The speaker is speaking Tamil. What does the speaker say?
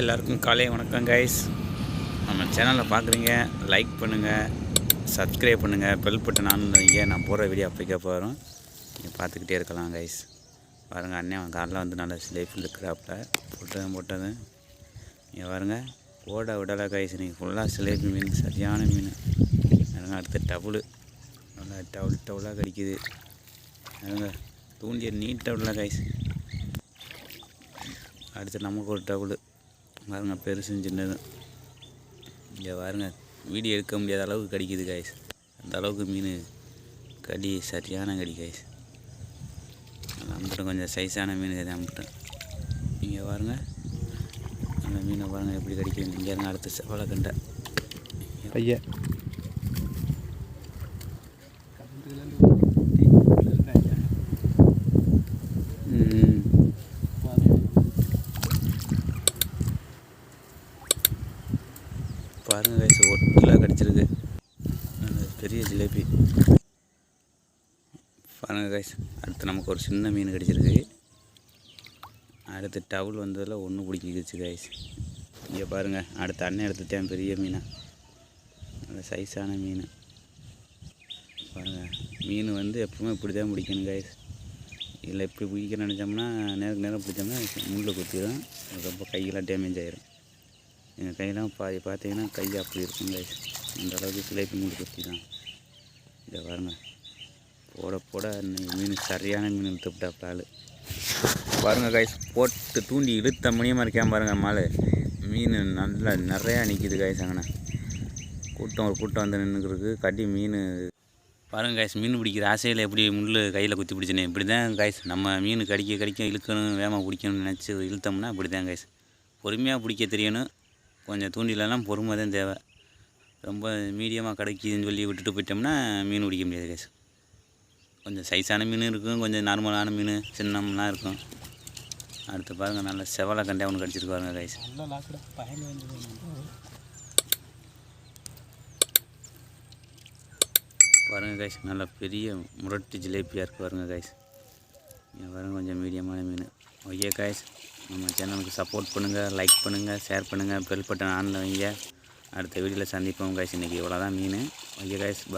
எல்லாருக்கும் காலை வணக்கம் கைஸ் நம்ம சேனலை பார்க்குறீங்க லைக் பண்ணுங்கள் சப்ஸ்கிரைப் பண்ணுங்கள் பெல் பட்டன் ஆன் வைங்க நான் போகிற வீடியோ அப்போக்கே போகிறோம் நீங்கள் பார்த்துக்கிட்டே இருக்கலாம் கைஸ் பாருங்கள் அண்ணன் அவன் காரில் வந்து நல்லா லைஃப் இருக்கிறாப்பில். போட்டதும் போட்டது நீங்கள் பாருங்க ஓட விடலை கைஸ் நீங்கள் ஃபுல்லாக சிலேபி மீன் சரியான மீன். அதுங்க அடுத்து டபுளு நல்லா டவுல் டவுலாக கடிக்குது. அதுங்க தூண்டிய நீட் டவுலாக கைஸ் அடுத்து நமக்கு ஒரு டபுள் பாருங்க பெருசும் சின்னதும் இங்கே பாருங்க வீடியோ எடுக்க முடியாத அளவுக்கு கடிக்குது காய்ஸ் அந்த அளவுக்கு மீன் கடி சரியான கடி காய்ஸ் அம்பிட்டும் கொஞ்சம் சைஸான மீன் கதை அம்பிட்டும் இங்கே பாருங்க அந்த மீனை பாருங்கள் எப்படி கடிக்குது இங்கே இருங்க அடுத்த செவலை கண்டை. ஐயா. பாருங்க கைஸ் ஒட்டில் கிடச்சிருக்கு. அந்த பெரிய ஜிலேபி. பாருங்க கைஸ் அடுத்து நமக்கு ஒரு சின்ன மீன் கிடச்சிருக்கு. அடுத்து டவுல் வந்ததில் ஒன்று பிடிக்கிச்சு கைஸ் இங்கே பாருங்கள் அடுத்த அண்ணன் எடுத்துட்டேன் பெரிய மீனை. நல்ல சைஸான மீன். பாருங்கள் மீன் வந்து எப்பவுமே இப்படி தான் பிடிக்கணும் கைஸ் இல்லை இப்படி பிடிக்க நினச்சோம்னா நேருக்கு நேரம் பிடிச்சோம்னா முள்ளு குத்திடும் ரொம்ப கையெல்லாம் டேமேஜ் ஆயிரும். எங்கள் கையெல்லாம் பாதி பார்த்தீங்கன்னா கை அப்படி இருக்கும் கைஸ் அந்த அளவுக்கு சிலைப்பு மூடி குத்தி தான் இதை பாருங்கள் போட போட இன்னைக்கு மீன் சரியான மீன் இழுத்து விட்டாப்புல ஆள். பாருங்க கைஸ் போட்டு தூண்டி இழுத்த மணியமாக இருக்கேன் பாருங்க மாலு மீன் நல்லா நிறையா நிற்கிது கைஸ் அங்கண்ணே கூட்டம் ஒரு கூட்டம் வந்து நின்றுருக்கு கட்டி மீன். பாருங்க காய்ஸ் மீன் பிடிக்கிற ஆசையில் எப்படி முள் கையில் குத்தி பிடிச்சினே. இப்படி தான் காய்ஸ் நம்ம மீன் கடிக்க கடிக்க இழுக்கணும் வேகமாக பிடிக்கணும்னு நினச்சி இழுத்தோம்னா இப்படி தான் காய்ஸ் பொறுமையாக பிடிக்க தெரியணும். கொஞ்சம் தூண்டிலெல்லாம் பொறுமை தான் தேவை. ரொம்ப மீடியமாக கிடைக்குதுன்னு சொல்லி விட்டுட்டு போயிட்டோம்னா மீன் பிடிக்க முடியாது கைஸ் கொஞ்சம் சைஸான மீன் இருக்கும் கொஞ்சம் நார்மலான மீன் சின்னம்லாம் இருக்கும். அடுத்து பாருங்கள் நல்ல செவலை கண்டே ஒன்று கடிச்சிருக்கு பாருங்க கைஸ் பாருங்கள் கைஸ் நல்ல பெரிய முரட்டு ஜிலேபியாக இருக்குது பாருங்கள் கைஸ் இங்கே பாருங்க கொஞ்சம் மீடியமான மீன். ஓகே கைஸ் நம்ம சேனலுக்கு சப்போர்ட் பண்ணுங்கள் லைக் பண்ணுங்கள் ஷேர் பண்ணுங்கள் பெல் பட்டன் ஆனில் வைங்க. அடுத்த வீடியோவில் சந்திப்போம் காய்ஸ் இன்றைக்கி இவ்வளோ தான் மீன் ஓகே காய்ஸ்